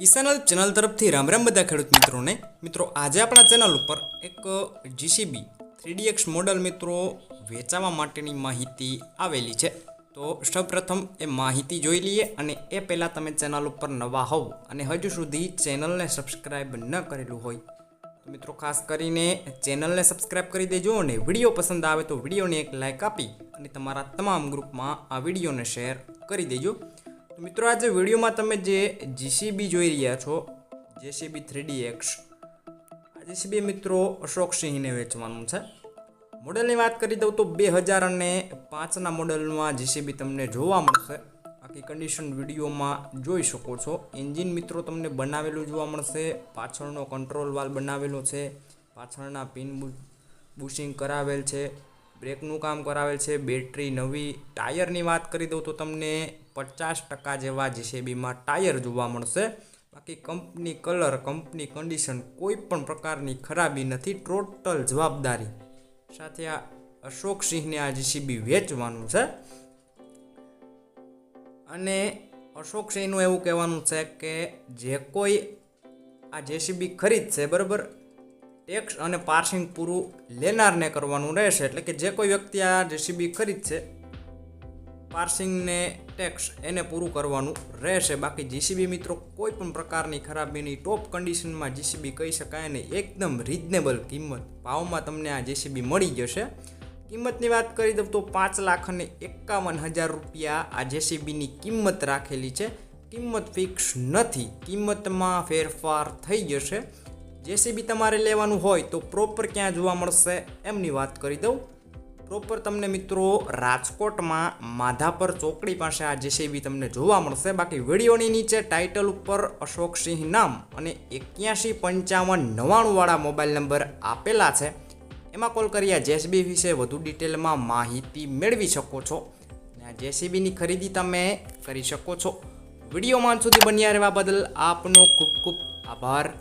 કિસાનલ channel તરફથી રામ રામ બધા ખેડૂત મિત્રોને. મિત્રો, આજે આપણા ચેનલ ઉપર એક જીસીબી થ્રીડી એક્સ મોડલ મિત્રો વેચાવા માટેની માહિતી આવેલી છે. તો સૌપ્રથમ એ માહિતી જોઈ લઈએ અને એ પહેલાં તમે ચેનલ ઉપર નવા હોવ અને હજુ સુધી ચેનલને સબસ્ક્રાઈબ ન કરેલું હોય, તો મિત્રો ખાસ કરીને ચેનલને સબસ્ક્રાઈબ કરી દેજો અને વીડિયો પસંદ આવે તો વિડીયોને એક લાઇક આપી અને તમારા તમામ ગ્રુપમાં આ વિડીયોને શેર કરી દેજો. મિત્રો આજે વિડીયોમાં તમે જે જીસીબી જોઈ રહ્યા છો જેસીબી થ્રીડી એક્સ આ જેસીબી મિત્રો અશોક સિંહને વેચવાનું છે. મોડલની વાત કરી દઉં તો બે હજાર અને પાંચના મોડલમાં જીસીબી તમને જોવા મળશે. બાકી કન્ડિશન વિડીયોમાં જોઈ શકો છો. એન્જિન મિત્રો તમને બનાવેલું જોવા મળશે. પાછળનો કંટ્રોલ વાલ બનાવેલો છે. પાછળના પિન બુશિંગ કરાવેલ છે. બ્રેકનું કામ કરાવેલ છે, બેટરી, નવી ટાયરની વાત કરી દઉં તો તમને પચાસ ટકા જેવા જીસીબીમાં ટાયર જોવા મળશે. બાકી કંપની કલર, કંપની કન્ડિશન કોઈ પણ પ્રકારની ખરાબી નથી, ટોટલ જવાબદારી સાથે આ અશોક સિંહને આ જીસીબી વેચવાનું છે. અને અશોક સિંહનું એવું કહેવાનું છે કે જે કોઈ આ જેસીબી ખરીદશે, બરાબર? ટેક્સ અને પાર્સિંગ પૂરું લેનારને કરવાનું રહેશે. એટલે કે જે કોઈ વ્યક્તિ આ જેસીબી ખરીદશે પાર્સિંગને ટેક્સ એને પૂરું કરવાનું રહેશે. બાકી જીસીબી મિત્રો કોઈ પણ પ્રકારની ખરાબીની ટોપ કન્ડિશનમાં જીસીબી કહી શકાય અને એકદમ રિઝનેબલ કિંમત ભાવમાં તમને આ જેસીબી મળી જશે. કિંમતની વાત કરી દઉં તો પાંચ લાખ અને એકાવન હજાર રૂપિયા આ જેસીબીની કિંમત રાખેલી છે. કિંમત ફિક્સ નથી. કિંમતમાં ફેરફાર થઈ જશે. જેસીબી તમારે લેવાનું હોય તો પ્રોપર ક્યાં જોવા મળશે એમની વાત કરી દઉં. પ્રોપર તમને મિત્રો રાજકોટમાં માધાપર ચોકડી પાસે આ જેસીબી તમને જોવા મળશે. બાકી વિડીયોની નીચે ટાઇટલ ઉપર અશોકસિંહ નામ અને એક્યાસી પંચાવન નવ્વાણુંવાળા મોબાઈલ નંબર આપેલા છે. એમાં કોલ કરી આ જેસીબી વિશે વધુ ડિટેલમાં માહિતી મેળવી શકો છો. અને આ જેસીબીની ખરીદી તમે કરી શકો છો. વિડીયોમાં સુધી બન્યા રહેવા બદલ આપનો ખૂબ ખૂબ આભાર.